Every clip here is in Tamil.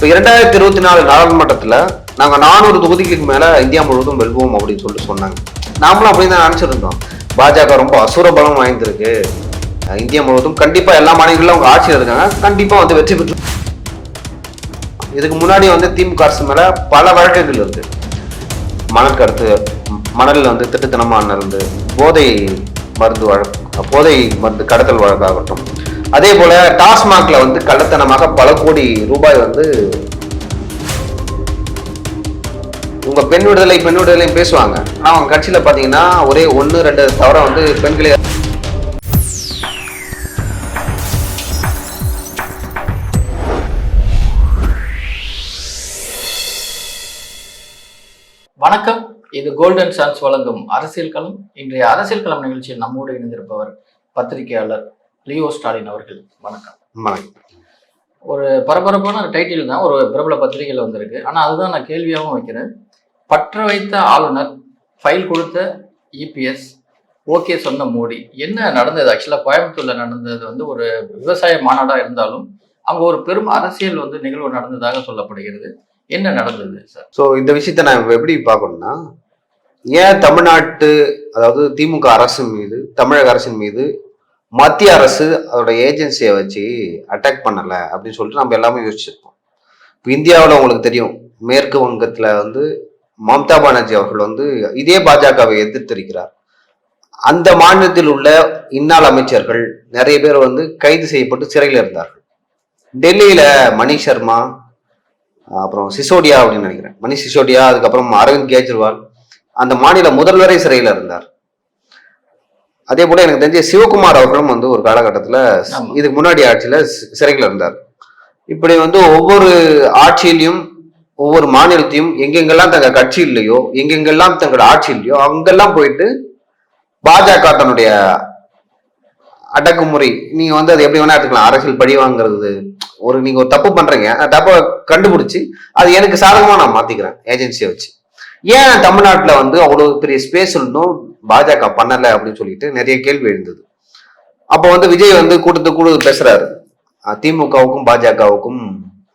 இப்போ இரண்டாயிரத்தி இருபத்தி நாலு நாடாளுமன்றத்தில் நாங்கள் நானூறு தொகுதிக்கு மேலே இந்தியா முழுவதும் வெல்வோம் அப்படின்னு சொல்லிட்டு சொன்னாங்க. நாமளும் அப்படின்னு தான் நினச்சிருந்தோம். பாஜக ரொம்ப அசுர பலம் வாய்ந்திருக்கு. இந்தியா முழுவதும் கண்டிப்பாக எல்லா மாநிலங்களும் அவங்க ஆட்சியில் இருக்காங்க. கண்டிப்பாக வந்து வெற்றி பெற்று இதுக்கு முன்னாடி வந்து திமுக அரசு மேலே பல வழக்குகள் இருக்கு. மணல் கடத்து மணலில் வந்து திட்டுத்தனமாக இருந்து போதை மருந்து வழக்கு போதை மருந்து கடத்தல் வழக்காகட்டும் அதே போல டாஸ்மாக்ல வந்து கள்ளத்தனமாக பல கோடி ரூபாய் வந்து உங்க பெண் விடுதலை பெண் விடுதலையும் பேசுவாங்க. ஆனா அவங்க கட்சியில பாத்தீங்கன்னா ஒரே ஒன்னு ரெண்டு தவிர வந்து பெண்களை வணக்கம். இது கோல்டன் சான்ஸ் வழங்கும் அரசியல் களம். இன்றைய அரசியல் களம் நிகழ்ச்சியில் நம்மோடு இணைந்திருப்பவர் பத்திரிகையாளர் லியோ ஸ்டாலின் அவர்கள். வணக்கம். வணக்கம். ஒரு பரபரப்பான டைட்டில் தான் ஒரு பிரபல பத்திரிகையில் வந்திருக்கு. ஆனால் அதுதான் நான் கேள்வியாகவும் வைக்கிறேன். பற்ற வைத்த ஆளுநர் ஃபைல் கொடுத்த இபிஎஸ் ஓகே சொன்ன மோடி. என்ன நடந்தது? ஆக்சுவலாக கோயம்புத்தூர்ல நடந்தது வந்து ஒரு விவசாய மாநாடாக இருந்தாலும் அங்கே ஒரு பெரும் அரசியல் வந்து நிகழ்வு நடந்ததாக சொல்லப்படுகிறது. என்ன நடந்தது சார் ஸோ இந்த விஷயத்தை நான் எப்படி பார்க்கணும்னா ஏன் தமிழ்நாட்டு அதாவது திமுக அரசு மீது தமிழக அரசின் மீது மத்திய அரசு அதோட ஏஜென்சியை வச்சு அட்டாக் பண்ணலை அப்படின்னு சொல்லிட்டு நம்ம எல்லாமே யோசிச்சிருப்போம். இப்போ இந்தியாவில் உங்களுக்கு தெரியும் மேற்கு வங்கத்தில் வந்து மம்தா பானர்ஜி அவர்கள் வந்து இதே பாஜகவை எதிர்த்திருக்கிறார். அந்த மாநிலத்தில் உள்ள இன்னாள் அமைச்சர்கள் நிறைய பேர் வந்து கைது செய்யப்பட்டு சிறையில் இருந்தார்கள். டெல்லியில் மணிஷ் சர்மா அப்புறம் சிசோடியா அப்படின்னு நினைக்கிறேன். மணிஷ் சிசோடியா அதுக்கப்புறம் அரவிந்த் கெஜ்ரிவால் அந்த மாநில முதல்வரே சிறையில் இருந்தார். அதே போல எனக்கு தெரிஞ்ச சிவகுமார் அவர்களும் வந்து ஒரு காலகட்டத்தில். இதுக்கு முன்னாடி ஆட்சியில சிறையில் இருந்தார். இப்படி வந்து ஒவ்வொரு ஆட்சியிலையும் ஒவ்வொரு மாநிலத்தையும் எங்கெங்கெல்லாம் தங்க கட்சி இல்லையோ எங்கெங்கெல்லாம் தங்களோட ஆட்சி இல்லையோ அங்கெல்லாம் போயிட்டு பாஜக தன்னுடைய அடக்குமுறை நீங்க வந்து அது எப்படி வேணா எடுத்துக்கலாம். அரசியல் பழி வாங்குறது ஒரு நீங்க ஒரு தப்பு பண்றீங்க. அந்த தப்பை கண்டுபிடிச்சு அது எனக்கு சாதகமா நான் மாத்திக்கிறேன் ஏஜென்சியை வச்சு. ஏன் தமிழ்நாட்டுல வந்து அவ்வளவு பெரிய ஸ்பேஸ் இருந்தும் பாஜக பண்ணல அப்படின்னு சொல்லிட்டு நிறைய கேள்வி எழுந்தது. அப்போ வந்து விஜய் வந்து கூட்டத்து கூட பேசுறாரு. திமுகவுக்கும் பாஜகவுக்கும்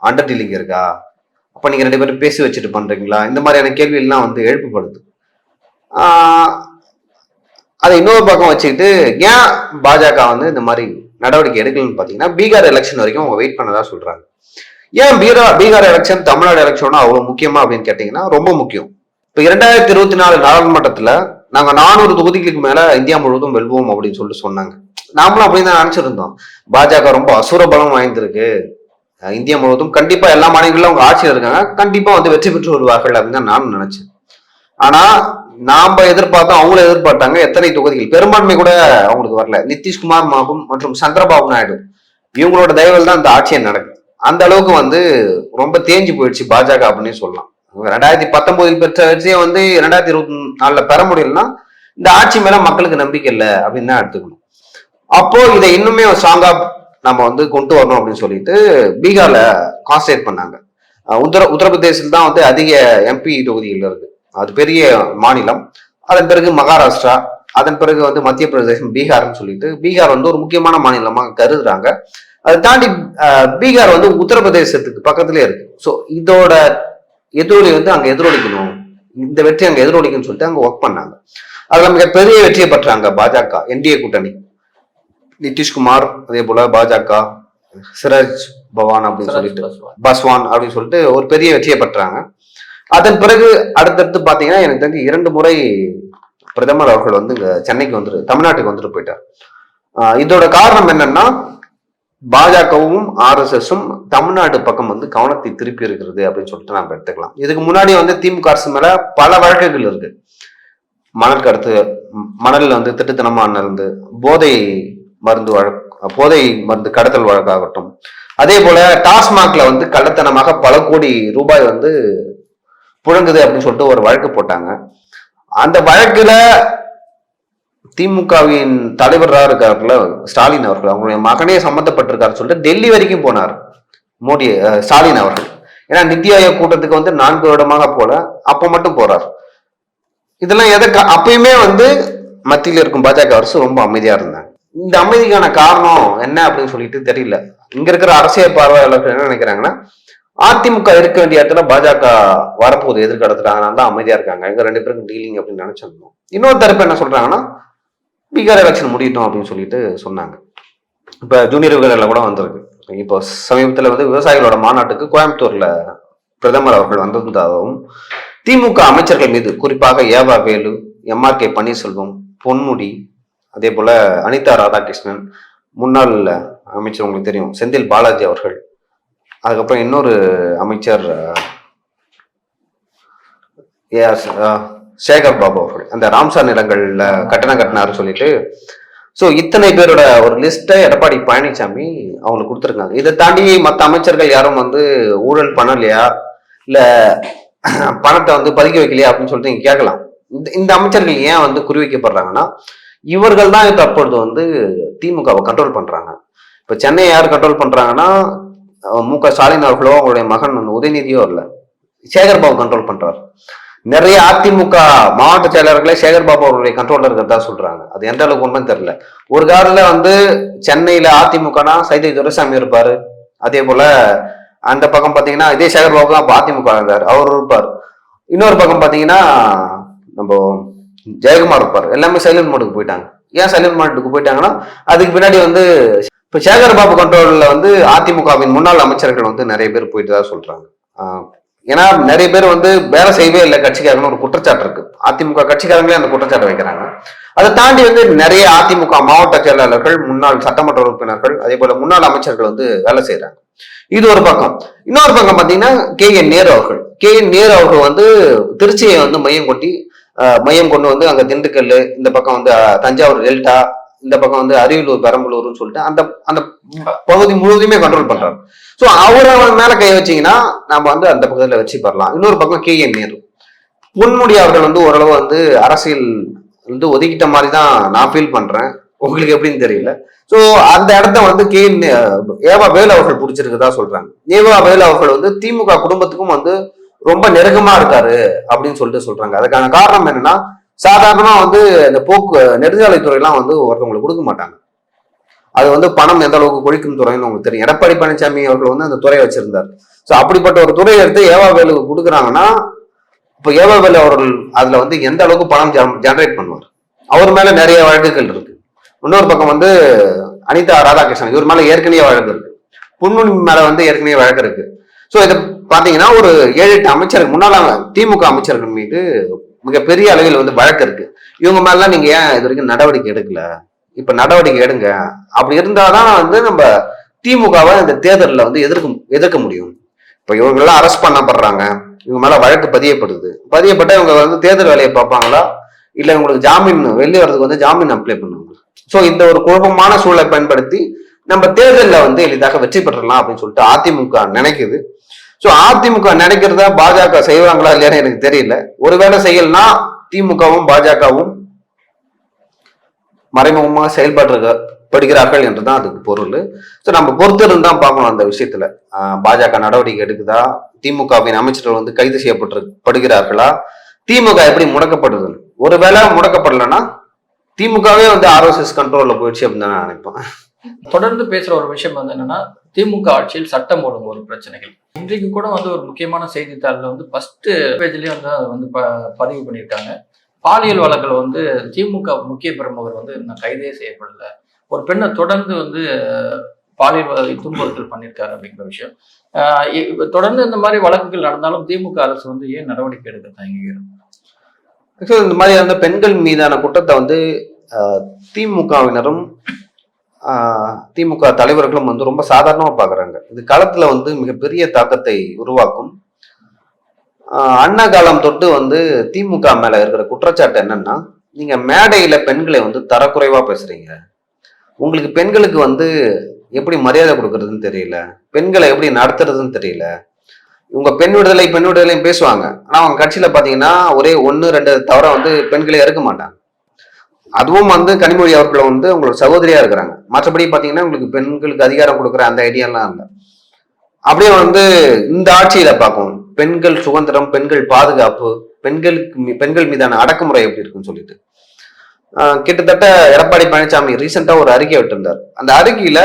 அண்டர் டீலிங் இருக்கா? அப்ப நீங்க ரெண்டு பேரும் பேசி வச்சுட்டு பண்றீங்களா? இந்த மாதிரியான கேள்வி எல்லாம் வந்து எழுப்பப்படுது அதை இன்னொரு பக்கம் வச்சுக்கிட்டு ஏன் பாஜக வந்து இந்த மாதிரி நடவடிக்கை எடுக்கலன்னு பாத்தீங்கன்னா பீகார் எலெக்ஷன் வரைக்கும் அவங்க வெயிட் பண்ணதா சொல்றாங்க. ஏன் பீகார் பீகார் எலெக்ஷன் தமிழ்நாடு எலெக்ஷனும் அவ்வளவு முக்கியமா அப்படின்னு கேட்டீங்கன்னா ரொம்ப முக்கியம். இப்ப இரண்டாயிரத்தி இருபத்தி நாலு நாடாளுமன்றத்துல நாங்க நானூறு தொகுதிகளுக்கு மேல இந்தியா முழுவதும் வெல்வோம் அப்படின்னு சொல்லிட்டு சொன்னாங்க. நாமளும் அப்படின்னு தான் நினைச்சிருந்தோம். பாஜக ரொம்ப அசுர பலம் வாய்ந்திருக்கு. இந்தியா முழுவதும் கண்டிப்பா எல்லா மாநிலங்களிலும் அவங்க ஆட்சியில் இருக்காங்க. கண்டிப்பா வந்து வெற்றி பெற்று வருவார்கள் அப்படின்னு தான் நானும் நினைச்சேன். ஆனா நாம எதிர்பார்த்தோம் அவங்களும் எதிர்பார்த்தாங்க. எத்தனை தொகுதிகள்? பெரும்பான்மை கூட அவங்களுக்கு வரல. நிதிஷ்குமார் மாகும் மற்றும் சந்திரபாபு நாயுடு. இவங்களோட தயவில் தான் இந்த ஆட்சியை நடக்குது. அந்த அளவுக்கு வந்து ரொம்ப தேஞ்சு போயிடுச்சு பாஜக அப்படின்னு சொல்லலாம். ரெண்டாயிரத்தி பத்தொன்பதில் பெற்ற வெற்றியை வந்து ரெண்டாயிரத்தி இருபத்தி நாலுல பெற முடியலன்னா இந்த ஆட்சி மேல மக்களுக்கு நம்பிக்கை இல்லை அப்படின்னு தான் எடுத்துக்கணும். அப்போ இதை இன்னுமே ஸ்ட்ராங்கா நம்ம வந்து கொண்டு வரணும் அப்படின்னு சொல்லிட்டு பீகார்ல கான்சன்ட்ரேட் பண்ணாங்க. உத்தர உத்தரப்பிரதேசில் தான் வந்து அதிக எம்பி தொகுதிகள் இருக்கு. அது பெரிய மாநிலம். அதன் பிறகு மகாராஷ்டிரா அதன் பிறகு வந்து மத்திய பிரதேசம் பீகார்னு சொல்லிட்டு பீகார் வந்து ஒரு முக்கியமான மாநிலமாக கருதுறாங்க. அதை தாண்டி பீகார் வந்து உத்தரப்பிரதேசத்துக்கு பக்கத்துலேயே இருக்கு. ஸோ இதோட எதிரொலி வந்து அங்க எதிரொலிக்கணும். இந்த வெற்றி அங்க எதிரொலிக்கணும்னு சொல்லிட்டு அங்க ஒர்க் பண்ணாங்க. அதுல மிகப்பெரிய வெற்றியை பெற்றாங்க பாஜக என்டிஏ கூட்டணி. நிதிஷ்குமார் அதே போல பாஜக சிராஜ் பவான் அப்படின்னு சொல்லிட்டு பாஸ்வான். அப்படின்னு சொல்லிட்டு ஒரு பெரிய வெற்றியை பெற்றாங்க. அதன் பிறகு அடுத்தடுத்து பாத்தீங்கன்னா எனக்கு தெரிஞ்சு இரண்டு முறை பிரதமர் அவர்கள் வந்து இங்க சென்னைக்கு வந்துரு தமிழ்நாட்டுக்கு வந்துட்டு போயிட்டார். இதோட காரணம் என்னன்னா பாஜகவும் ஆர்எஸ்எஸும் தமிழ்நாடு பக்கம் வந்து கவனத்தை திருப்பி இருக்கிறது அப்படின்னு சொல்லிட்டு நம்ம எடுத்துக்கலாம். இதுக்கு முன்னாடி வந்து திமுக அரசு மேல பல வழக்குகள் இருக்கு. மணல் கடத்து மணல்ல வந்து திட்டுத்தனமா இருந்து போதை மருந்து வழக்கு போதை மருந்து கடத்தல் வழக்காகட்டும். அதே போல டாஸ்மாக்ல வந்து கள்ளத்தனமாக பல கோடி ரூபாய் வந்து புழங்குது அப்படின்னு சொல்லிட்டு ஒரு வழக்கு போட்டாங்க. அந்த வழக்குல திமுகவின் தலைவராக இருக்காருல ஸ்டாலின் அவர்கள். அவங்களுடைய மகனே சம்மந்தப்பட்டிருக்காரு சொல்லிட்டு டெல்லி வரைக்கும் போனார். மோடி ஸ்டாலின் அவர்கள். ஏன்னா நித்தி ஆயோக் கூட்டத்துக்கு வந்து நான்கு வருடமாக போல அப்ப மட்டும் போறார். இதெல்லாம் எதற்கு அப்பயுமே வந்து மத்தியில் இருக்கும் பாஜக அரசு ரொம்ப அமைதியா இருந்தாங்க. இந்த அமைதிக்கான காரணம் என்ன அப்படின்னு சொல்லிட்டு தெரியல. இங்க இருக்கிற அரசியல் பார்வையாளர்கள் என்ன நினைக்கிறாங்கன்னா அதிமுக இருக்க வேண்டிய இடத்துல பாஜக வரப்போகுது எதிர்கடத்துறாங்க தான் அமைதியா இருக்காங்க. எங்க ரெண்டு பேருக்கும் டீலிங் அப்படின்னு நினைச்சிருந்தோம். இன்னொரு தரப்பு என்ன சொல்றாங்கன்னா பீகார் எலெக்ஷன் முடியட்டும் அப்படின்னு சொல்லிட்டு சொன்னாங்க. இப்போ ஜூனியர் விகடனில் கூட வந்திருக்கு. இப்போ சமீபத்தில் வந்து விவசாயிகளோட மாநாட்டுக்கு கோயம்புத்தூரில் பிரதமர் அவர்கள் வந்திருந்ததாகவும் திமுக அமைச்சர்கள் மீது குறிப்பாக ஏவா வேலு எம்ஆர் கே பன்னீர்செல்வம் பொன்முடி அதே போல அனிதா ராதாகிருஷ்ணன் முன்னாள் அமைச்சர் உங்களுக்கு தெரியும் செந்தில் பாலாஜி அவர்கள். அதுக்கப்புறம் இன்னொரு அமைச்சர் ஏ ஆர் சேகர் பாபு அவர்கள் அந்த ராம்சார் நிலங்கள்ல கட்டணம் கட்டினாரு சொல்லிட்டு. ஸோ இத்தனை பேரோட ஒரு லிஸ்ட்டை எடப்பாடி பழனிசாமி அவங்களுக்கு கொடுத்துருக்காங்க. இதை தாண்டி மற்ற அமைச்சர்கள் யாரும் வந்து ஊழல் பண்ணலையா? இல்லை பணத்தை வந்து பதுக்கி வைக்கலையா அப்படின்னு சொல்லிட்டு நீங்கள் கேட்கலாம். இந்த இந்த அமைச்சர்கள் ஏன் வந்து குறிவைக்கப்படுறாங்கன்னா இவர்கள் தான் தற்பொழுது அப்பொழுது வந்து திமுகவை கண்ட்ரோல் பண்ணுறாங்க இப்போ சென்னை யார் கண்ட்ரோல் பண்ணுறாங்கன்னா மு க ஸ்டாலின் அவர்களோ அவங்களுடைய மகன் வந்து உதயநிதியோ இல்லை. சேகர் பாபு கண்ட்ரோல் பண்ணுறாரு நிறைய அதிமுக மாவட்ட செயலாளர்களே சேகர் பாபு அவருடைய கண்ட்ரோல்ல இருக்கிறதா சொல்றாங்க. அது எந்த அளவுக்கு உண்மைன்னு தெரியல. ஒரு காலத்துல வந்து சென்னையில அதிமுகனா சைதை துரைசாமி இருப்பாரு. அதே போல அந்த பக்கம் பாத்தீங்கன்னா இதே சேகர் பாபு தான் அப்ப அதிமுக இருந்தார் அவர் இருப்பார். இன்னொரு பக்கம் பாத்தீங்கன்னா நம்ம ஜெயக்குமார் இருப்பார். எல்லாமே சைலண்ட் மோடுக்கு போயிட்டாங்க. ஏன் சைலண்ட் மோடுக்கு போயிட்டாங்கன்னா அதுக்கு பின்னாடி வந்து இப்ப சேகர் பாபு கண்ட்ரோல்ல வந்து அதிமுகவின் முன்னாள் அமைச்சர்கள் வந்து நிறைய பேர் போயிட்டு தான் சொல்றாங்க. ஏன்னா நிறைய பேர் வந்து வேலை செய்யவே இல்லை. கட்சிக்காரங்கன்னு ஒரு குற்றச்சாட்டு இருக்கு. அதிமுக கட்சிக்காரங்களே அந்த குற்றச்சாட்டை வைக்கிறாங்க. அதை தாண்டி வந்து நிறைய அதிமுக மாவட்ட செயலாளர்கள் முன்னாள் சட்டமன்ற உறுப்பினர்கள் அதே போல முன்னாள் அமைச்சர்கள் வந்து வேலை செய்யறாங்க இது ஒரு பக்கம். இன்னொரு பக்கம் பாத்தீங்கன்னா கே. என். நேரு அவர்கள். கே. என். நேரு அவர்கள் வந்து திருச்சியை வந்து மையம் கொட்டி மையம் கொண்டு வந்து அங்க திண்டுக்கல் இந்த பக்கம் வந்து தஞ்சாவூர் டெல்டா இந்த பக்கம் வந்து அரியலூர் பெரம்பலூர்னு சொல்லிட்டு அந்த அந்த பகுதி முழுவதுமே கண்ட்ரோல் பண்றாரு. ஸோ அவரை மேல கை வச்சிங்கன்னா நம்ம வந்து அந்த பக்கத்துல வச்சு பெறலாம் இன்னொரு பக்கம் கே என் நேரு. பொன்முடி அவர்கள் வந்து ஓரளவு வந்து அரசியல் வந்து ஒதுக்கிட்ட மாதிரி தான் நான் ஃபீல் பண்றேன். உங்களுக்கு எப்படின்னு தெரியல. ஸோ அந்த இடத்த வந்து கே ஏவா வேலு அவர்கள் பிடிச்சிருக்குதா சொல்றாங்க. ஏவா வேலு அவர்கள் வந்து திமுக குடும்பத்துக்கும் வந்து ரொம்ப நெருக்கமா இருக்காரு அப்படின்னு சொல்லிட்டு சொல்றாங்க. அதுக்கான காரணம் என்னன்னா சாதாரணமாக வந்து இந்த போக்கு நெடுஞ்சாலைத்துறையெல்லாம் வந்து ஒருத்தவங்களுக்கு கொடுக்க மாட்டாங்க. அது வந்து பணம் எந்த அளவுக்கு கொழிக்கும் துறைன்னு உங்களுக்கு தெரியும். எடப்பாடி பழனிசாமி அவர்கள் வந்து அந்த துறையை வச்சிருந்தார். ஸோ அப்படிப்பட்ட ஒரு துறையை எடுத்து ஏவா வேலுக்கு கொடுக்குறாங்கன்னா இப்போ ஏவா வேலு அவர்கள் அதில் வந்து எந்த அளவுக்கு பணம் ஜென்ரேட் பண்ணுவார்? அவர் மேலே நிறைய வழக்குகள் இருக்கு. இன்னொரு பக்கம் வந்து அனிதா ராதாகிருஷ்ணன் இவர் மேலே ஏற்கனவே வழக்கு இருக்கு. புன்முனி மேலே வந்து ஏற்கனவே வழக்கு இருக்கு. ஸோ இதை பார்த்தீங்கன்னா ஒரு ஏழு எட்டு அமைச்சர்கள் முன்னால் திமுக அமைச்சர்கள் மீது மிகப்பெரிய அளவில் வந்து வழக்கு இருக்கு. இவங்க மேலாம் நீங்க ஏன் இது வரைக்கும் நடவடிக்கை எடுக்கல? இப்ப நடவடிக்கை எடுங்க. அப்படி இருந்தாதான் வந்து நம்ம திமுகவை இந்த தேர்தலில் வந்து எதிர்க்க எதிர்க்க முடியும். இப்ப இவங்கெல்லாம் அரெஸ்ட் பண்ணப்படுறாங்க இவங்க மேல வழக்கு பதியப்படுது. பதியப்பட்ட இவங்க வந்து தேர்தல் வேலையை பார்ப்பாங்களா? இல்ல இவங்களுக்கு ஜாமீன் வெளியே வர்றதுக்கு வந்து ஜாமீன் அப்ளை பண்ணுவாங்க ஸோ இந்த ஒரு குழப்பமான சூழலை பயன்படுத்தி நம்ம தேர்தலில் வந்து எளிதாக வெற்றி பெற்றலாம் அப்படின்னு சொல்லிட்டு அதிமுக நினைக்குது. ஸோ அதிமுக நினைக்கிறத பாஜக செய்வாங்களா இல்லையான்னு எனக்கு தெரியல. ஒருவேளை செய்யலனா திமுகவும் பாஜகவும் மறைமுகமாக செயல்பட்டு படுகிறார்கள் என்றுதான் அதுக்கு பொருள். ஸோ நம்ம பொறுத்து தான் பார்க்கணும் அந்த விஷயத்துல. பாஜக நடவடிக்கை எடுக்குதா? திமுகவின் அமைச்சர்கள் வந்து கைது செய்யப்பட்டு படுகிறார்களா? திமுக எப்படி முடக்கப்படுது? ஒருவேளை முடக்கப்படலைன்னா திமுகவே வந்து ஆர்எஸ்எஸ் கண்ட்ரோல்ல போயிடுச்சு அப்படின்னு தான் நான் நினைப்பேன். தொடர்ந்து பேசுற ஒரு விஷயம் வந்து என்னன்னா திமுக ஆட்சியில் சட்டம் ஒழுங்கு ஒரு பிரச்சனைகள். இன்றைக்கு கூட வந்து ஒரு முக்கியமான செய்தித்தாளில் வந்து ஃபர்ஸ்ட் பேஜ்லேயே வந்து அதை வந்து ப- பதிவு பண்ணியிருக்காங்க. பாலியல் வழக்கில் வந்து திமுக முக்கிய பிரமுகர் வந்து இன்னும் கைதே செய்யப்படலை. ஒரு பெண்ணை தொடர்ந்து வந்து பாலியல் துன்புறுத்தல் பண்ணியிருக்காரு அப்படிங்கிற விஷயம். தொடர்ந்து இந்த மாதிரி வழக்குகள் நடந்தாலும் திமுக அரசு வந்து ஏன் நடவடிக்கை எடுக்க தயங்குகிறது? இந்த மாதிரி அந்த பெண்கள் மீதான குற்றத்தை வந்து திமுகவினரும் திமுக தலைவர்களும் வந்து ரொம்ப சாதாரணமாக பார்க்குறாங்க இது காலத்தில் வந்து மிகப்பெரிய தாக்கத்தை உருவாக்கும். அண்ணா காலம் தொட்டு வந்து திமுக மேலே இருக்கிற குற்றச்சாட்டு என்னன்னா நீங்கள் மேடையில் பெண்களை வந்து தரக்குறைவாக பேசுறீங்க. உங்களுக்கு பெண்களுக்கு வந்து எப்படி மரியாதை கொடுக்கறதுன்னு தெரியல. பெண்களை எப்படி நடத்துறதுன்னு தெரியல. இவங்க பெண் விடுதலை பெண் விடுதலையும் பேசுவாங்க. ஆனால் அவங்க கட்சியில் பார்த்தீங்கன்னா ஒரே ஒன்று ரெண்டு தவிர வந்து பெண்களை இறக்க மாட்டாங்க. அதுவும் வந்து கனிமொழி அவர்கள் வந்து உங்களோட சகோதரியா இருக்கிறாங்க. மற்றபடி பாத்தீங்கன்னா உங்களுக்கு பெண்களுக்கு அதிகாரம் கொடுக்குற அந்த ஐடியாலாம் இல்லை. அப்படியே வந்து இந்த ஆட்சியில பார்க்கும் பெண்கள் சுதந்திரம் பெண்கள் பாதுகாப்பு பெண்களுக்கு மீ- பெண்கள் மீதான அடக்குமுறை எப்படி இருக்குன்னு சொல்லிட்டு. கிட்டத்தட்ட எடப்பாடி பழனிசாமி ரீசெண்டா ஒரு அறிக்கை விட்டிருந்தார். அந்த அறிக்கையில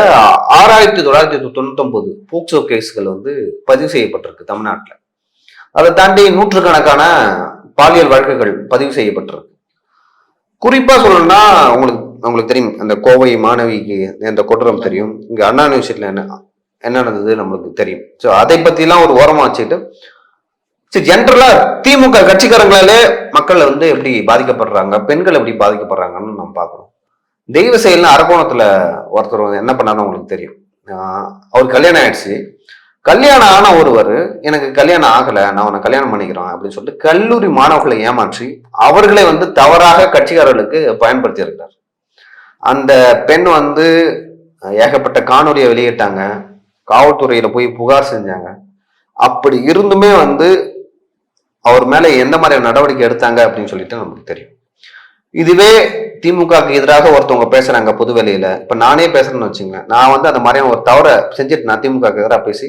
ஆறாயிரத்தி தொள்ளாயிரத்தி தொண்ணூத்தொன்பது போக்சோ கேஸ்கள் வந்து பதிவு செய்யப்பட்டிருக்கு தமிழ்நாட்டில். அதை தாண்டி நூற்றுக்கணக்கான பாலியல் வழக்குகள் பதிவு செய்யப்பட்டிருக்கு. குறிப்பா சொல்லணும்னா உங்களுக்கு உங்களுக்கு தெரியும் அந்த கோவை மாணவிக்கு அந்த கொடூரம் தெரியும். இங்க அண்ணா யூனிவர்சிட்டியில என்ன என்ன நடந்தது நம்மளுக்கு தெரியும். ஸோ அதை பத்திலாம் ஒரு ஓரமா வச்சுக்கிட்டு சரி ஜென்ரலா திமுக கட்சிக்காரங்களாலே மக்கள் வந்து எப்படி பாதிக்கப்படுறாங்க பெண்கள் எப்படி பாதிக்கப்படுறாங்கன்னு நம்ம பார்க்குறோம் தெய்வ செயல்னு அரக்கோணத்துல ஒருத்தர் என்ன பண்ணாருன்னு உங்களுக்கு தெரியும். அவர் கல்யாணம் ஆயிடுச்சு. கல்யாணம் ஆன ஒருவர் எனக்கு கல்யாணம் ஆகலை நான் உன்னை கல்யாணம் பண்ணிக்கிறேன் அப்படின்னு சொல்லிட்டு கல்லூரி மாணவர்களை ஏமாற்றி அவர்களை வந்து தவறாக கட்சிக்காரர்களுக்கு பயன்படுத்தி இருக்கிறார் அந்த பெண் வந்து ஏகப்பட்ட காணொலியை வெளியிட்டாங்க. காவல்துறையில போய் புகார் செஞ்சாங்க. அப்படி இருந்துமே வந்து அவர் மேல எந்த மாதிரியான நடவடிக்கை எடுத்தாங்க அப்படின்னு சொல்லிட்டு நமக்கு தெரியும். இதுவே திமுகவுக்கு எதிராக ஒருத்தவங்க பேசுறாங்க பொதுவெளியில. இப்ப நானே பேசுறேன்னு வச்சுங்க நான் வந்து அந்த மாதிரியான ஒரு தவறை செஞ்சுட்டு நான் திமுகவுக்கு எதிராக பேசி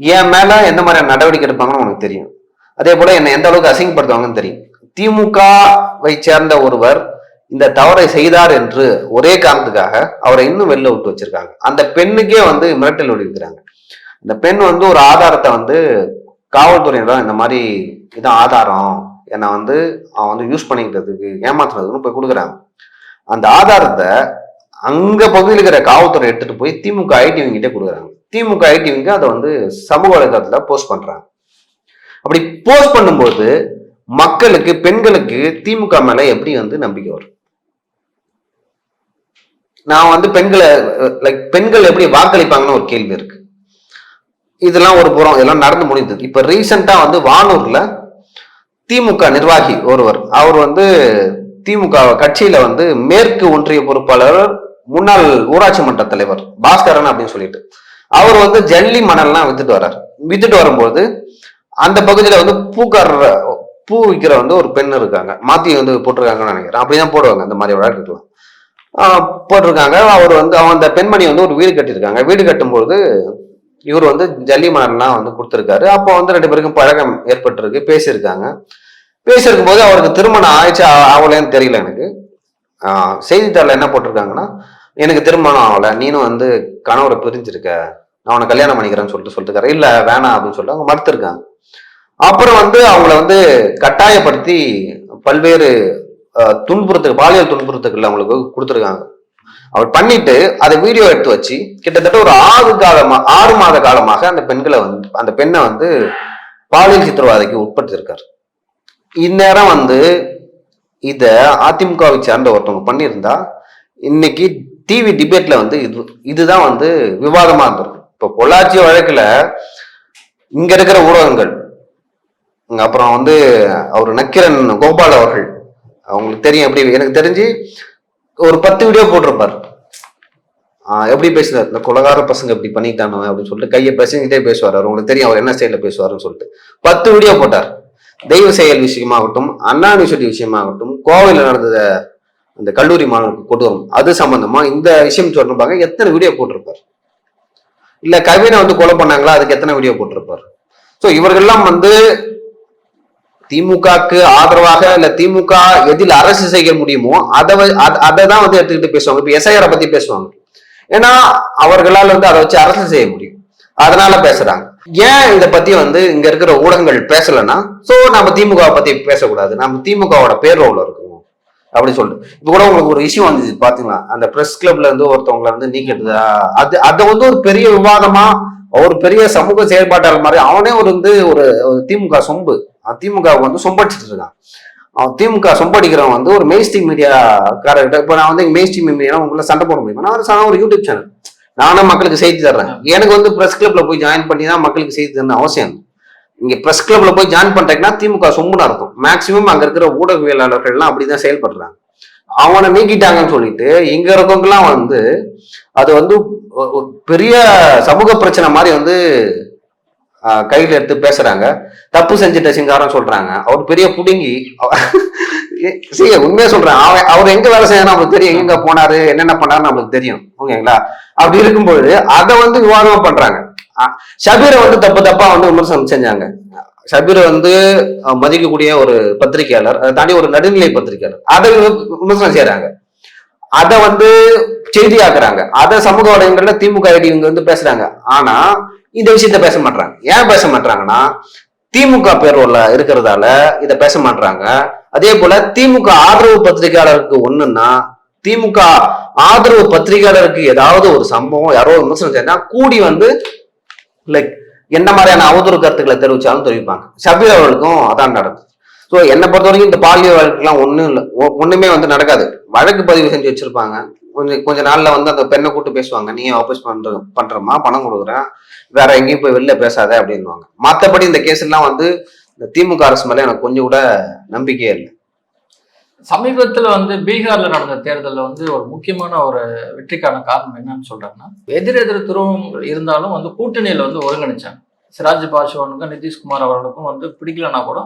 என் மேல எந்த மாதிரியான நடவடிக்கை எடுப்பாங்கன்னு உனக்கு தெரியும். அதே போல என்னை எந்த அளவுக்கு அசிங்கப்படுத்துவாங்கன்னு தெரியும். திமுகவை சேர்ந்த ஒருவர் இந்த தவறை செய்தார் என்று ஒரே காரணத்துக்காக அவரை இன்னும் வெளில விட்டு வச்சிருக்காங்க. அந்த பெண்ணுக்கே வந்து மிரட்டல் விடுக்கிறாங்க. இந்த பெண் வந்து ஒரு ஆதாரத்தை வந்து காவல்துறையிடம் இந்த மாதிரி இதான் ஆதாரம். என்னை வந்து அவன் வந்து யூஸ் பண்ணிக்கிறதுக்கு ஏமாத்துறதுன்னு போய் கொடுக்குறாங்க. அந்த ஆதாரத்தை அங்க பகுதியில் இருக்கிற காவல்துறை எடுத்துட்டு போய் திமுக ஐடிவிங்கிட்டே கொடுக்குறாங்க. திமுக ஐடிவிங்க அதை வந்து சமூக வலைதளத்தில் போஸ்ட் பண்றாங்க. அப்படி போஸ்ட் பண்ணும்போது மக்களுக்கு பெண்களுக்கு திமுக மேல எப்படி வந்து நம்பிக்கை வரும்? நான் வந்து பெண்களை லைக் பெண்கள் எப்படி வாக்களிப்பாங்கன்னு ஒரு கேள்வி இருக்கு. இதெல்லாம் ஒரு புறம் இதெல்லாம் நடந்து முடிந்தது. இப்ப ரீசெண்டாக வந்து வானூர்ல திமுக நிர்வாகி ஒருவர் அவர் வந்து திமுக கட்சியில வந்து மேற்கு ஒன்றிய பொறுப்பாளர் முன்னாள் ஊராட்சி மன்ற தலைவர் பாஸ்கரன் அப்படின்னு சொல்லிட்டு. அவர் வந்து ஜல்லி மணல்லாம் வித்துட்டு வர்றார். வித்துட்டு வரும்போது அந்த பகுதியில வந்து பூக்காரர் பூ விற்கிற வந்து ஒரு பெண் இருக்காங்க. மாத்தி வந்து போட்டிருக்காங்கன்னு நினைக்கிறேன். அப்படிதான் போடுவாங்க. இந்த மாதிரி வழக்குலாம் போட்டிருக்காங்க. அவர் வந்து அவன் அந்த பெண்மணி வந்து ஒரு வீடு கட்டியிருக்காங்க. வீடு கட்டும்பொழுது இவர் வந்து ஜல்லி மணல்லாம் வந்து கொடுத்துருக்காரு. அப்போ வந்து ரெண்டு பேருக்கும் பழக்கம் ஏற்பட்டிருக்கு. பேசியிருக்காங்க. பேசியிருக்கும் போது அவருக்கு திருமணம் ஆயிடுச்சு ஆகலைன்னு தெரியல எனக்கு. செய்தித்தாளில் என்ன போட்டிருக்காங்கன்னா எனக்கு திருமணம் ஆகலை. நீனும் வந்து கணவரை பிரிஞ்சிருக்க. நான் உன்னை கல்யாணம் பண்ணிக்கிறேன்னு சொல்லிட்டு சொல்லிட்டுருக்காரு. இல்லை வேணாம் அப்படின்னு சொல்லிட்டு அவங்க மறுத்திருக்காங்க. அப்புறம் வந்து அவங்கள வந்து கட்டாயப்படுத்தி பல்வேறு துன்புறுத்துக்கு துன்புறுத்து பாலியல் துன்புறுத்துக்கள் அவங்களுக்கு கொடுத்துருக்காங்க. அவர் பண்ணிட்டு அதை வீடியோ எடுத்து வச்சு கிட்டத்தட்ட ஒரு ஆறு காலமா ஆறு மாத காலமாக அந்த பெண்களை வந்து அந்த பெண்ணை வந்து பாலியல் சித்திரவாதைக்கு உட்படுத்தியிருக்காரு. இந்நேரம் வந்து இத அதிமுகவை சேர்ந்த ஒருத்தவங்க பண்ணியிருந்தா இன்னைக்கு டிவி டிபேட்ல வந்து இது இதுதான் வந்து விவாதமா இருந்திருக்கும் இப்போ பொள்ளாச்சி வழக்குல இங்க இருக்கிற ஊடகங்கள் அப்புறம் வந்து அவர் நக்கிரன் கோபால் அவர்கள் அவங்களுக்கு தெரியும் எப்படி எனக்கு தெரிஞ்சு ஒரு பத்து வீடியோ போட்டிருப்பார். எப்படி பேசுறாரு இந்த குலகார பசங்க இப்படி பண்ணிட்டாங்க அப்படின்னு சொல்லிட்டு கையை பேசிக்கிட்டே பேசுவார். அவர் உங்களுக்கு தெரியும் அவர் என்ன ஸ்டைல பேசுவாருன்னு சொல்லிட்டு. பத்து வீடியோ போட்டார். தெய்வ செயல் விஷயமாகட்டும் அண்ணா யூனிவர்சிட்டி விஷயமாகட்டும் கோவையில் நடந்த அந்த கல்லூரி மாணவருக்கு கொண்டு வரும். அது சம்பந்தமா இந்த விஷயம் சொல்லிருப்பாங்க எத்தனை வீடியோ போட்டிருப்பார்? இல்ல கவினை வந்து கொலை பண்ணாங்களா? அதுக்கு எத்தனை வீடியோ போட்டிருப்பார்? ஸோ இவர்கள்லாம் வந்து திமுகக்கு ஆதரவாக இல்ல திமுக எதில் அரசு செய்ய முடியுமோ அதை அதை தான் வந்து எடுத்துக்கிட்டு பேசுவாங்க. இப்ப எஸ்ஐஆரை பத்தி பேசுவாங்க. ஏன்னா அவர்களால் வந்து அதை வச்சு அரசு செய்ய முடியும். அதனால பேசுறாங்க. ஏன் இதை பத்தி வந்து இங்க இருக்கிற ஊடகங்கள் பேசலைன்னா சோ நம்ம திமுக பத்தி பேசக்கூடாது. நம்ம திமுகவோட பேரோல இருக்கும் அப்படி சொல்லிட்டு. இப்போ கூட உங்களுக்கு ஒரு இஷ்யூ வந்துச்சு பாத்தீங்களா? அந்த பிரஸ் கிளப்ல இருந்து ஒருத்தவங்களை வந்து நீக்கிட்டு அது அதை வந்து ஒரு பெரிய விவாதமா ஒரு பெரிய சமூக செயல்பாட்டாளர் மாதிரி அவனே ஒரு வந்து ஒரு திமுக சொம்பு. அவன் திமுக வந்து சொம்படிச்சிட்டு இருக்கான். அவன் திமுக சொம்படிக்கிறவன் வந்து ஒரு மெயின்ஸ்ட்ரீம் மீடியாக்காரர்கிட்ட இப்போ நான் வந்து மெயின்ஸ்ட்ரீம் மீடியா உங்களை சண்டை போட முடியும்? நான் ஒரு ஒரு யூடியூப் சேனல் நானும் மக்களுக்கு செய்தி தர்றேன். எனக்கு வந்து பிரஸ் கிளப்ல போய் ஜாயின் பண்ணி தான் மக்களுக்கு செய்தி தரணும் அவசியம் இங்க பிரஸ் கிளப்ல போய் ஜாயின் பண்றீங்கன்னா திமுக சொம்புன்னு இருக்கும் மேக்சிமம் அங்க இருக்கிற ஊடகவியலாளர்கள்லாம் அப்படிதான் செயல்படுறாங்க. அவனை நீக்கிட்டாங்கன்னு சொல்லிட்டு இங்க இருக்கவங்கலாம் வந்து அது வந்து ஒரு பெரிய சமூக பிரச்சனை மாதிரி வந்து கையில எடுத்து பேசுறாங்க. தப்பு செஞ்சுட்ட சிங்காரம் சொல்றாங்க. அவர் பெரிய புடுங்கி சரி உண்மையா சொல்றேன். அவன் அவர் எங்க வேலை செய்யணும் நமக்கு தெரியும். எங்க போனாரு என்னென்ன பண்ணாரு நம்மளுக்கு தெரியும். ஓகேங்களா? அப்படி இருக்கும்போது அதை வந்து விவாதமா பண்றாங்க. ஷபீரை வந்து தப்பு தப்பா வந்து விமர்சனம் செஞ்சாங்க. ஷபீர் வந்து மதிக்கக்கூடிய ஒரு பத்திரிகையாளர் அதை தாண்டி ஒரு நடுநிலை பத்திரிகையாளர். அதை விமர்சனம் செய்யறாங்க அதை வந்து செய்தியாக்குறாங்க. அதை சமூக வலைதளங்கள்ல திமுக ஐடி இவங்க வந்து பேசுறாங்க. ஆனா இந்த விஷயத்த பேச மாட்டாங்க ஏன் பேச மாட்டாங்கன்னா திமுக பேரோல இருக்கிறதால இதை பேச மாட்டாங்க அதே போல திமுக ஆதரவு பத்திரிகையாளருக்கு ஒண்ணுன்னா திமுக ஆதரவு பத்திரிகையாளருக்கு ஏதாவது ஒரு சம்பவம் யாரோ விமர்சனம் செஞ்சா கூடி வந்து லைக் என்ன மாதிரியான அவதூறு கருத்துக்களை தெரிவிச்சாலும் தெரிவிப்பாங்க. ஷபீர் அவர்களுக்கும் அதான் நடக்குது ஸோ என்னை பொறுத்த வரைக்கும் இந்த பாலியல் வழக்குலாம் ஒன்றும் இல்லை. ஒன்றுமே வந்து நடக்காது. வழக்கு பதிவு செஞ்சு வச்சிருப்பாங்க. கொஞ்சம் கொஞ்ச நாளில் வந்து அந்த பெண்ணை கூட்டு பேசுவாங்க. நீ ஆஃபீஸ் பண்ற பண்றமா பணம் கொடுக்குறேன் வேற எங்கேயும் போய் வெளில பேசாத அப்படின்வாங்க மற்றபடி இந்த கேஸ் எல்லாம் வந்து இந்த திமுக அரசு மேலே எனக்கு கொஞ்சம் கூட நம்பிக்கையே இல்லை. சமீபத்தில் வந்து பீகாரில் நடந்த தேர்தலில் வந்து ஒரு முக்கியமான ஒரு வெற்றிக்கான காரணம் என்னன்னு சொல்கிறாங்கன்னா எதிர் எதிர் துருவம் இருந்தாலும் வந்து கூட்டணியில் வந்து ஒருங்கிணைச்சாங்க. சிராஜ் பாஸ்வானுக்கும் நிதிஷ்குமார் அவர்களுக்கும் வந்து பிடிக்கலன்னா கூட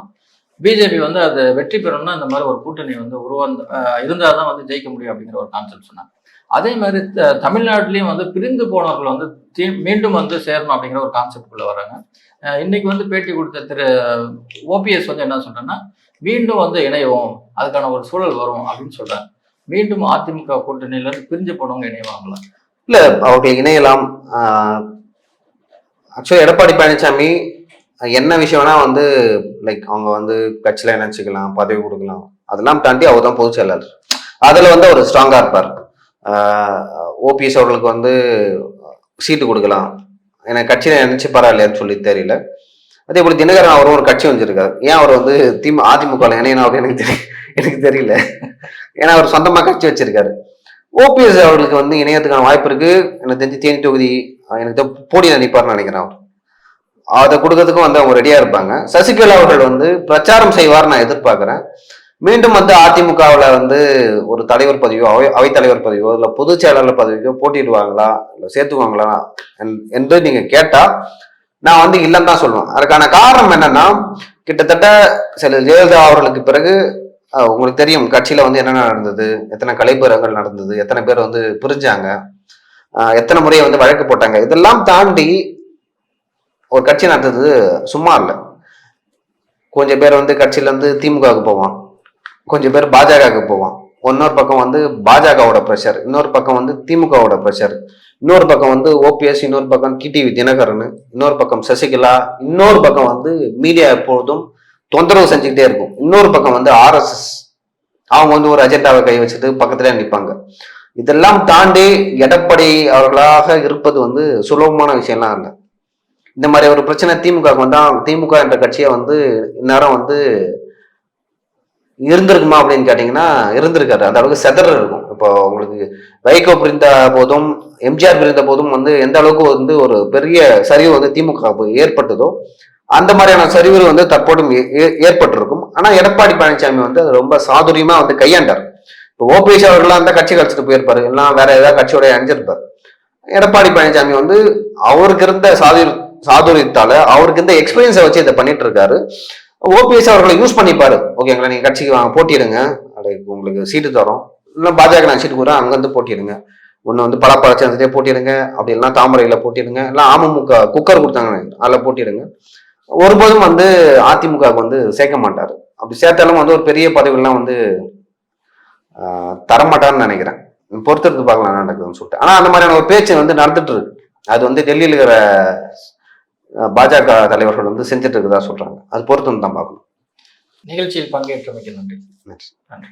பிஜேபி வந்து அது வெற்றி பெறணும்னா இந்த மாதிரி ஒரு கூட்டணி வந்து உருவாந்த இருந்தால் தான் வந்து ஜெயிக்க முடியும் அப்படிங்கிற ஒரு கான்செப்ட் சொன்னாங்க. அதே மாதிரி த- தமிழ்நாட்டிலையும் வந்து பிரிந்து போனவர்கள் வந்து தீ- மீண்டும் வந்து சேரணும் அப்படிங்கிற ஒரு கான்செப்ட் வராங்க. இன்னைக்கு வந்து பேட்டி கொடுத்த திரு ஓபிஎஸ் வந்து என்ன சொல்கிறேன்னா மீண்டும் வந்து இணைவோம். அதுக்கான ஒரு சூழல் வரும் அப்படின்னு சொல்றாங்க. மீண்டும் அதிமுக கூட்டணியில இருந்து பிரிஞ்சு போனவங்க இணைவாங்களா? இல்ல அவர்கள் இணையலாம். ஆக்சுவலி எடப்பாடி பழனிசாமி என்ன விஷயம்னா வந்து லைக் அவங்க வந்து கட்சியில இணைச்சிக்கலாம் பதவி கொடுக்கலாம். அதெல்லாம் தாண்டி அவர் தான் பொதுச் செயலாளர். அதுல வந்து அவர் ஸ்ட்ராங்கா இருப்பார். ஓபிஎஸ் அவர்களுக்கு வந்து சீட்டு கொடுக்கலாம். எனக்கு கட்சியில நினைச்சு பரவாயில்லையான்னு சொல்லி தெரியல. அதே போல தினகரன் அவரும் ஒரு கட்சி வச்சிருக்காரு ஏன் அவர் வந்து திமு அதிமுக இணையணும் அப்படின்னு எனக்கு தெரிய எனக்கு தெரியல. ஏன்னா அவர் சொந்தமா கட்சி வச்சிருக்காரு. ஓபிஎஸ் அவர்களுக்கு வந்து இணையத்துக்கான வாய்ப்பு இருக்கு. எனக்கு தெரிஞ்சு தேனி தொகுதி எனக்கு தெ- போட்டியில நிற்பார்னு நினைக்கிறேன் அவர். அதை கொடுக்கறதுக்கும் வந்து அவங்க ரெடியா இருப்பாங்க. சசிகலா அவர்கள் வந்து பிரச்சாரம் செய்வார் நான் எதிர்பார்க்கிறேன். மீண்டும் வந்து அதிமுகவில் வந்து ஒரு தலைவர் பதவியோ அவை அவைத்தலைவர் பதவியோ இல்லை பொதுச் செயலாளர் பதவியோ போட்டிடுவாங்களா இல்லை சேர்த்துக்குவாங்களா என்- என்று நீங்க கேட்டா நான் வந்து இல்லைன்னு தான் சொல்லுவேன். அதுக்கான காரணம் என்னன்னா கிட்டத்தட்ட சில ஜெயலலிதா அவர்களுக்கு பிறகு உங்களுக்கு தெரியும் கட்சியில வந்து என்னென்ன நடந்தது எத்தனை கலைப்பேரங்கள் நடந்தது எத்தனை பேர் வந்து பிரிஞ்சாங்க எத்தனை முறையை வந்து வழக்கு போட்டாங்க இதெல்லாம் தாண்டி ஒரு கட்சி நடந்தது சும்மா இல்லை. கொஞ்சம் பேர் வந்து கட்சியில இருந்து திமுகவுக்கு போவான். கொஞ்சம் பேர் பாஜகவுக்கு போவான். இன்னொரு பக்கம் வந்து பாஜகவோட ப்ரெஷர் இன்னொரு பக்கம் வந்து திமுகவோட ப்ரெஷர் இன்னொரு பக்கம் வந்து ஓபிஎஸ் இன்னொரு பக்கம் டிடிவி தினகரன் இன்னொரு பக்கம் சசிகலா இன்னொரு பக்கம் வந்து மீடியா எப்பொழுதும் தொந்தரவு செஞ்சுக்கிட்டே இருக்கும். இன்னொரு பக்கம் வந்து ஆர்எஸ்எஸ் அவங்க வந்து ஒரு அஜெண்டாவை கை வச்சுட்டு பக்கத்துல நிற்பாங்க இதெல்லாம் தாண்டி எடப்படி அவர்களாக இருப்பது வந்து சுலபமான விஷயம்லாம் இல்லை. இந்த மாதிரி ஒரு பிரச்சனை திமுக வந்தால் திமுக என்ற கட்சியை வந்து இந்நேரம் வந்து இருந்திருக்குமா அப்படின்னு கேட்டிங்கன்னா இருந்திருக்காரு அந்த அளவுக்கு செதற இருக்கும். இப்போ உங்களுக்கு வைகோ பிரிந்த போதும் எம்ஜிஆர் பிரிந்த போதும் வந்து எந்த அளவுக்கு வந்து ஒரு பெரிய சரிவு வந்து திமுக ஏற்பட்டதோ அந்த மாதிரியான சரிவு வந்து தற்போதும் ஏ- ஏ- ஏற்பட்டிருக்கும். ஆனால் எடப்பாடி பழனிசாமி வந்து அது ரொம்ப சாதுரியமாக வந்து கையாண்டார். இப்போ ஓபிஎஸ் அவர்கள்லாம் அந்த கட்சி கழிச்சிட்டு போயிருப்பாரு. எல்லாம் வேற ஏதாவது கட்சியோட அணிஞ்சிருப்பார் எடப்பாடி பழனிசாமி வந்து அவருக்கு இருந்த சாதுர் சாதுரியத்தால அவருக்கு இருந்த எக்ஸ்பீரியன்ஸை வச்சு இதை பண்ணிட்டு இருக்காரு. ஓபிஎஸ் அவர்களை யூஸ் பண்ணிப்பாரு. ஓகேங்களா நீங்க கட்சிக்கு வாங்க போட்டிடுங்க அது உங்களுக்கு சீட்டு தரோம். இல்லை பாஜக நான் சீட்டு கூட அங்கேருந்து போட்டிடுங்க ஒன்று வந்து பலப்பழச்சந்தே போட்டிடுங்க அப்படி இல்லைன்னா தாமரையில் போட்டிடுங்க இல்லை அமமுக குக்கர் கொடுத்தாங்க அதில் போட்டிடுங்க ஒருபோதும் வந்து அதிமுகவுக்கு வந்து சேர்க்க மாட்டார். அப்படி சேர்த்தாலும் வந்து ஒரு பெரிய பதவிகள்லாம் வந்து தரமாட்டார்னு நினைக்கிறேன். பொறுத்திருந்து பார்க்கலாம் நடக்குதுன்னு சொல்லிட்டு. ஆனால் அந்த மாதிரியான ஒரு பேச்சு வந்து நடந்துட்டு இருக்கு. அது வந்து டெல்லியில் இருக்கிற பாஜக தலைவர்கள் வந்து செஞ்சுட்டு இருக்கதா சொல்றாங்க. அது பொறுத்து தான் பார்க்கணும். நிகழ்ச்சியில் பங்கேற்றமைக்கு நன்றி. நன்றி. நன்றி.